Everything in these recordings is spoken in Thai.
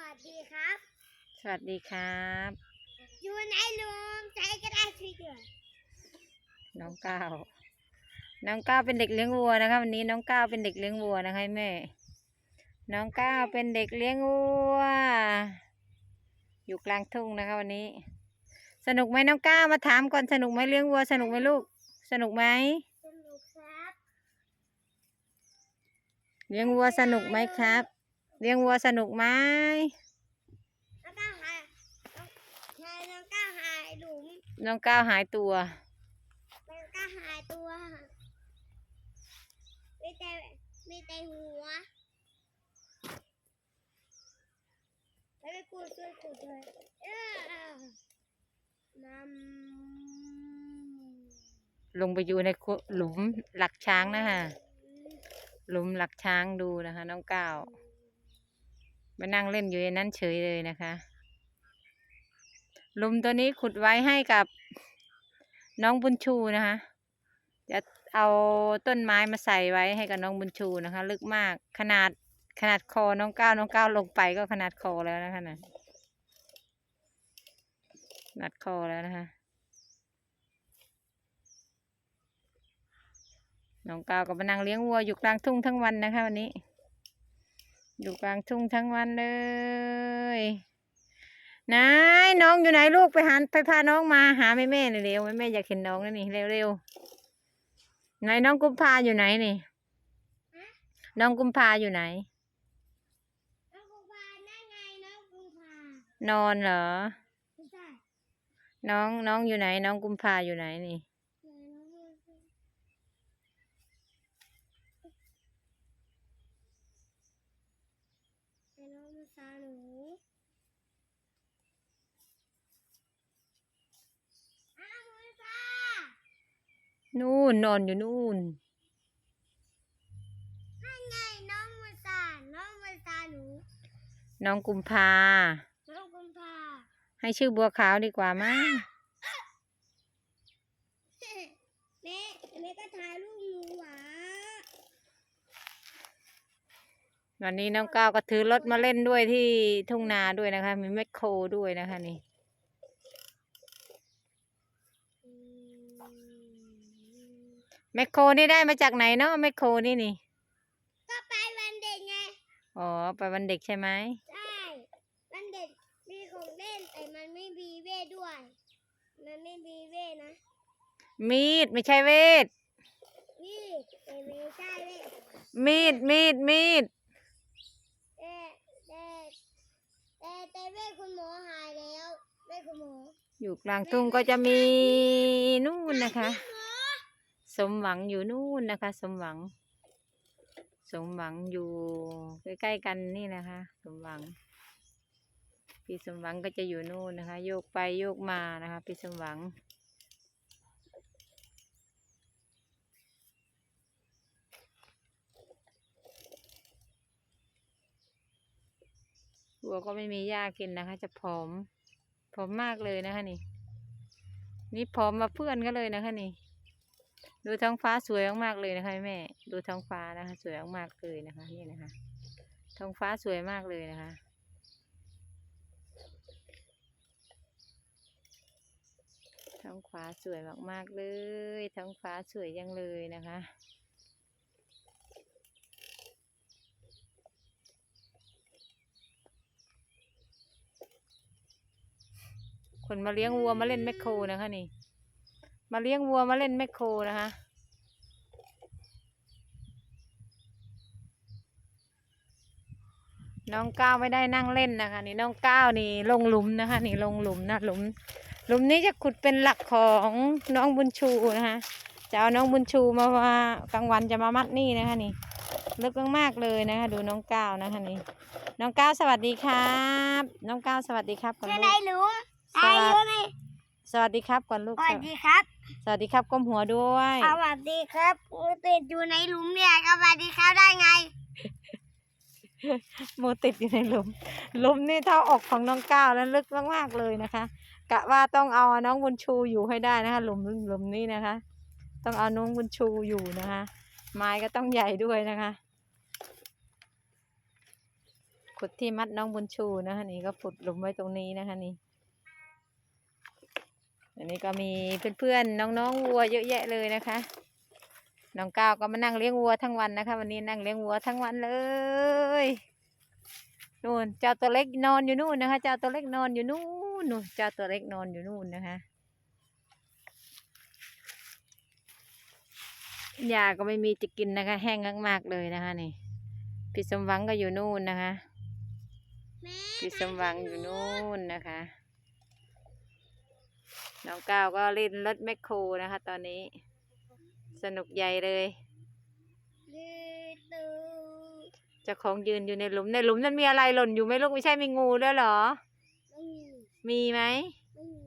วัสดีครับ สวัสดีครับ อยู่ในลุมใช้กระดาษสีเดือดน้องก้าวน้องก้าวเป็นเด็กเลี้ยงวัวนะคะวันนี้น้องก้าวเป็นเด็กเลี้ยงวัวนะคะแม่ น้องก้าวเป็นเด็กเลี้ยงวัว อยู่กลางทุ่งนะคะวันนี้ สนุกไหมน้องก้าวมาถามก่อนสนุกไหมเลี้ยงวัว สนุกไหมลูก สนุกไหมสนุกครับ เลี้ยงวัวสนุกไหมครับ เลี้ยงวัวสนุกไหมแล้วก็หายชายน้องก็หายหลุมน้องก้าวหายตัวแล้วก็หายตัว มีแต่มีแต่หัวแล้วก็กูช่วยกูด้วยเออน้ำลงไปอยู่ในคุหลุมหลักช้างนะคะหลุมหลักช้างดูนะคะ น้องก้าว มานั่งเล่นอยู่ในนั้นเฉยเลยนะคะหลุมตัวนี้ขุดไว้ให้กับน้องบุญชูนะคะ จะเอาต้นไม้มาใส่ไว้ให้กับน้องบุญชูนะคะ ลึกมากขนาดขนาดคอน้องก้าวน้องก้าวลงไปก็ขนาดคอแล้วนะคะนะขนาดคอแล้วนะคะ น้องก้าวก็มานั่งเลี้ยงวัวอยู่กลางทุ่งทั้งวันนะคะวันนี้ อยู่กลางทุ่งทั้งวันเลยนายน้องอยู่ไหนลูกไปหาไปพาน้องมาหาแม่แม่เร็วๆแม่แม่อยากเห็นน้องแล้วนี่เร็วๆไหนน้องกุมภาอยู่ไหนนี่น้องกุมภาอยู่ไหนน้องกุมภานั่นไงน้องกุมภานอนเหรอไม่ใช่น้องน้องอยู่ไหน น้องกุมภาอยู่ไหนนี่ ไอ้น้องมาซาหนูอ้าวมือซา นู่นนอนอยู่นู่นนั่นไงน้องมือซาน้องมือซาหนู น้องกุมภา น้องกุมภา ให้ชื่อบัวขาวดีกว่ามั้งแม่แม่ก็ถ่ายรูปหนูหวาวันนี้น้องก้าวก็ถือรถมาเล่นด้วยที่ทุ่งนาด้วยนะคะ มีแมคโครด้วยนะคะนี่ อืม แมคโครนี่ได้มาจากไหนเนาะแมคโครนี่นี่ ก็ไปวันเด็กไง อ๋อ ไปวันเด็กใช่ไหม ใช่ วันเด็กมีของเล่นแต่มันไม่มีเวทด้วย มันไม่มีเวทนะ มีดไม่ใช่เวทนี่แต่ไม่ใช่เวท มีดมีดมีดแต่แต่แต่แต่เวทคุณหมอหายแล้วเวทคุณหมอ อยู่กลางทุ่งก็จะมีนู่นนะคะหมอ สมหวังอยู่นู่นนะคะ สมหวัง สมหวังอยู่ใกล้ๆกันนี่นะคะ สมหวัง พี่สมหวังก็จะอยู่นู่นนะคะ โยกไปโยกมานะคะ พี่สมหวังวัวก็ไม่มีหญ้ากินนะคะ จะผอมผอมมากเลยนะคะนี่ นี่ผอมมาเพื่อนก็เลยนะคะนี่ ดูท้องฟ้าสวยมากๆเลยนะคะแม่ ดูท้องฟ้านะคะ สวยมากๆเลยนะคะ นี่นะคะ ท้องฟ้าสวยมากเลยนะคะ ท้องฟ้าสวยมากๆเลย ท้องฟ้าสวยยังเลยนะคะคนมาเลี้ยงวัวมาเล่นแมคโครนะคะนี่ มาเลี้ยงวัวมาเล่นแมคโครนะคะน้องก้าวไม่ได้นั่งเล่นนะคะ นี่น้องก้าวนี่ลงหลุมนะคะ นี่ลงหลุมนะหลุม หลุมนี้จะขุดเป็นหลักของน้องบุญชูนะคะจะเอาน้องบุญชูมามากลางวันจะมามัดนี่นะคะนี่ลึกมากๆเลยนะคะ ดูน้องก้าวนะคะนี่น้องก้าวสวัสดีครับ น้องก้าวสวัสดีครับก่อนจะลูได้กรู้สวัอาสยุดีไหมสวัสดีครับก่อนลูกสวัสดีครับส วัสดีครับก้มหัวด้วย สวัสดีครับกูติดอยู่ในหลุมเนี่ยสวัสดีครับได้ไงโมติดอยู่ในหลุมหลุมนี่เท่าอกของน้องก้าวแล้วลึกมากๆเลยนะคะ กะว่าต้องเอาน้องบุญชูอยู่ให้ได้นะคะ หลุมหลุมนี้นะคะ ต้องเอาน้องบุญชูอยู่นะคะ ไม้ก็ต้องใหญ่ด้วยนะคะขุดที่มัดน้องบุญชูนะคะนี่ก็ขุดหลุมไว้ตรงนี้นะคะนี่ อันนี้ก็มีเพื่อนๆน้องๆวัวเยอะแยะเลยนะคะ น้องก้าวก็มานั่งเลี้ยงวัวทั้งวันนะคะ วันนี้นั่งเลี้ยงวัวทั้งวันเลยนู่นเจ้าตัวเล็กนอนอยู่นู่นนะคะ เจ้าตัวเล็กนอนอยู่นู่นนู่นเจ้าตัวเล็กนอนอยู่นู่นนะคะยาก็ไม่มีจะกินนะคะ แห้งมากๆเลยนะคะนี่พี่สมหวังก็อยู่นู่นนะคะแม่พี่สมหวังอยู่นู่นนะคะ น้องก้าวก็เล่นรถแมคโครนะคะ ตอนนี้ สนุกใหญ่เลยดื้อตื้อเจ้าของยืนอยู่ในหลุมในหลุมนั้นมีอะไรหล่นอยู่ไหมลูกไม่ใช่มีงูด้วยเหรอไม่มีมีไหมไม่มี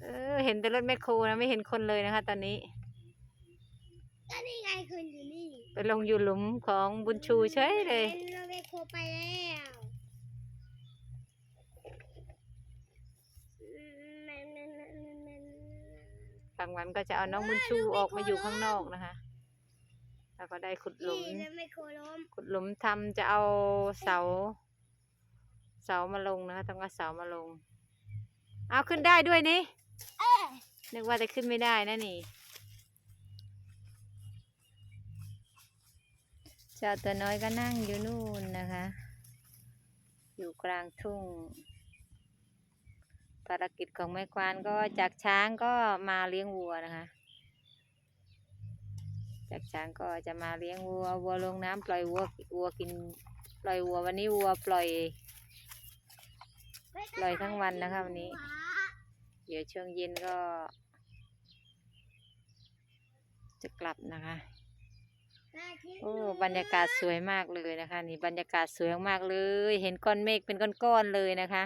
เออเห็นแต่รถแมคโครนะไม่เห็นคนเลยนะคะ ตอนนี้ก็นี่ไงคุณอยู่นี่ไปลงอยู่หลุมของบุญชูเฉยเลยนเราไปโคไปแล้ว ลางวันก็จะเอาน้องบุญชูออกมาอยู่ข้างนอกนะคะ แล้วก็ได้ขุดหลุมนี่แล้วไม่โคล้มขุดหลุมทำจะเอาเสา เสามาลงนะคะต้องเอาเสามาลง เอาขึ้นได้ด้วยนี่เอ๊ะนึกว่าจะขึ้นไม่ได้นะนี่เจ้าตัวน้อยก็นั่งอยู่นู่นนะคะ อยู่กลางทุ่งภารกิจของแม่ควานก็จากช้างก็มาเลี้ยงวัวนะคะ จากช้างก็จะมาเลี้ยงวัววัวลงน้ำปล่อยวัววัวกินปล่อยวัววันนี้วัวปล่อย ปล่อยทั้งวันนะคะวันนี้ เดี๋ยวช่วงเย็นก็ จะกลับนะคะโอ้บรรยากาศสวยมากเลยนะคะ นี่บรรยากาศสวยมากเลย เห็นก้อนเมฆเป็นก้อนๆเลยนะคะ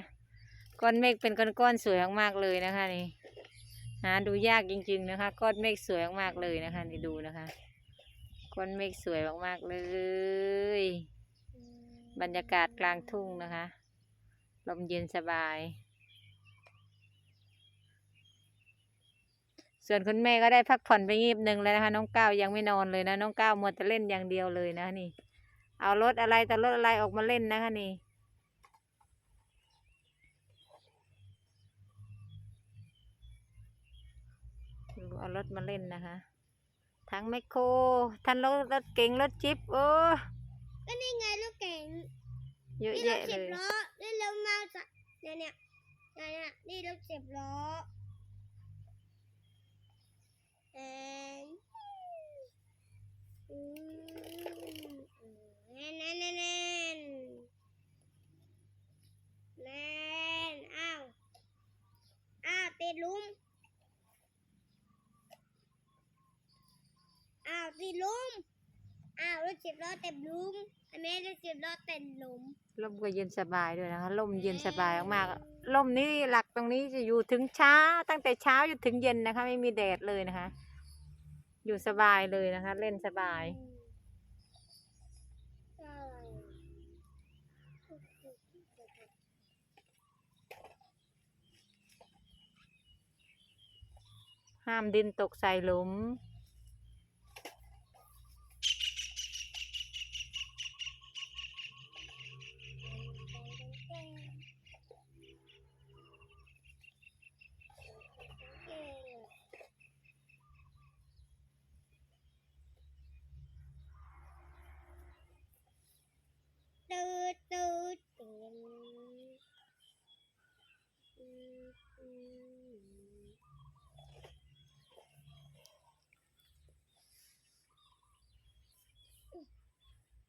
ก้อนเมฆเป็นก้อนๆสวยมากๆเลยนะคะนี่หาดูยากจริง ๆ นะคะ ก้อนเมฆสวยมากๆเลยนะคะ นี่ดูนะคะ ก้อนเมฆสวยมากๆเลย บรรยากาศกลางทุ่งนะคะ ลมเย็นสบาย ส่วนคุณแม่ก็ได้พักผ่อนไปงีบหนึ่งแล้วนะคะ น้องก้าวยังไม่นอนเลยนะ น้องก้าวมัวแต่เล่นอย่างเดียวเลยนะนี่ เอารถอะไรแต่รถอะไรออกมาเล่นนะคะนี่ ดู เอารถมาเล่นนะคะ ทั้งแมคโครทั้งรถรถเก๋งรถจิ๊บโอ้ก็นี่ไงลูกเก่งเยอะนี่รแยะถเลสิบย ล้อนี่เรามาจากเนี่ยเนี่ยเนี่ยเนี่ยนี่รถสิบล้อเอ็นอืมแน่นแน่นแน่นแน่นแน่นอ้าวอ้าวติดหลุมอ้าวติดหลุมอ้าว รถสิบล้อเต็มหลุมอันนี้รถสิบล้อเต็มหลุมลมก็เย็นสบายด้วยนะคะลมเย็นสบายมากๆลมนี้หลักตรงนี้จะอยู่ถึงเช้า ตั้งแต่เช้าจนถึงเย็นนะคะ ไม่มีแดดเลยนะคะ อยู่สบายเลยนะคะ เล่นสบายห้ามดินตกใส่หลุม ตืดตืดตืดอืมอืม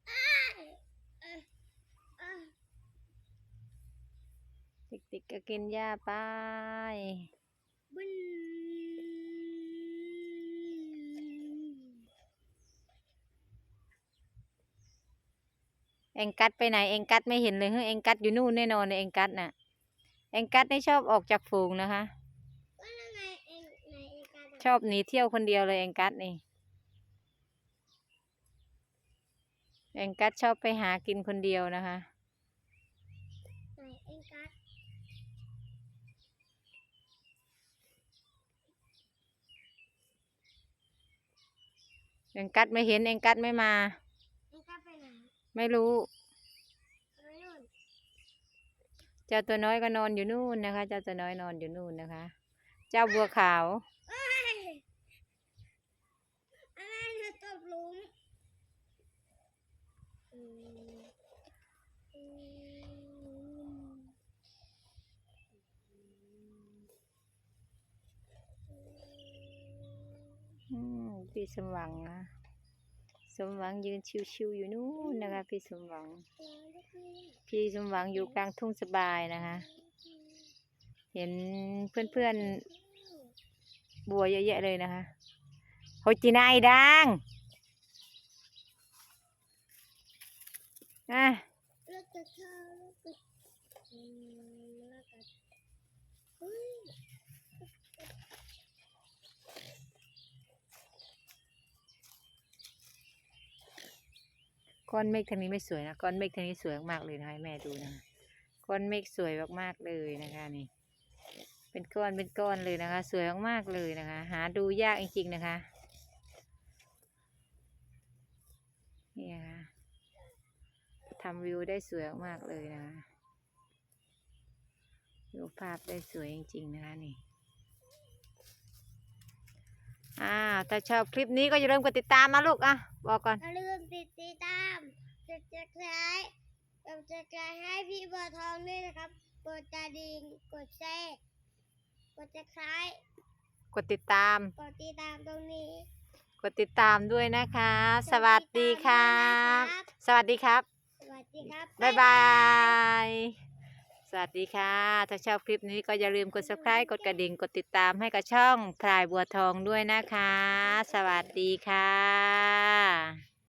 อ้ายเอ่อเอ่อ ติ๊กๆก็กินหญ้าไปบึ้นเองกัดไปไหนเองกัดไม่เห็นเลยเฮ้ยเองกัดอยู่นู่นแน่นอนเลยเองกัดน่ะเองกัดไม่ชอบออกจากฝูงนะคะว่าแล้วไงเองไหนเองกันชอบหนีเที่ยวคนเดียวเลยเองกัดนี่เองกัดชอบไปหากินคนเดียวนะคะไหนเองกัด เองกัดไม่เห็นเองกัดไม่มา ไม่รู้ เจ้าตัวน้อยก็นอนอยู่นู่นนะคะ เจ้าตัวน้อยนอนอยู่นู่นนะคะ เจ้าบัวขาว อืมพี่สมหวังนะสมหวังยืนชิวๆอยู่นู่นนะคะ พี่สมหวัง พี่สมหวังอยู่กลางทุ่งสบายนะคะ เห็นเพื่อนๆ บัวเยอะแยะเลยนะคะโฮจินายดังอะ แล้วก็เธอแล้วก็อืมแล้วก็เฮ้ย ก้อนเมฆทางนี้ไม่สวยนะ ก้อนเมฆทางนี้สวยมากเลยนะให้แม่ดูนะก้อนเมฆสวยมากๆเลยนะคะนี่ เป็นก้อนเป็นก้อนเลยนะคะ สวยมากๆเลยนะคะ หาดูยากจริงๆนะคะนี่นะคะทำวิวได้สวยมากๆเลยนะคะดูภาพได้สวยจริงๆนะคะนี่อ่าถ้าชอบคลิปนี้ก็อย่าลืมกดติดตามนะลูกอะ บอกก่อน อย่าลืมติดตามกดจะคล้ายกดจะคล้ายให้พี่บัวทองด้วยนะครับ กดกระดิ่งกดแชร์กดจะคล้ายกดติดตาม กดติดตามตรงนี้กดติดตามด้วยนะคะ สวัสดีครับ สวัสดีครับ สวัสดีครับ บ๊ายบาย สวัสดีค่ะ ถ้าชอบคลิปนี้ก็อย่าลืมกด subscribe กดกระดิ่ง กดติดตามให้กับช่องพลายบัวทองด้วยนะคะ สวัสดีค่ะ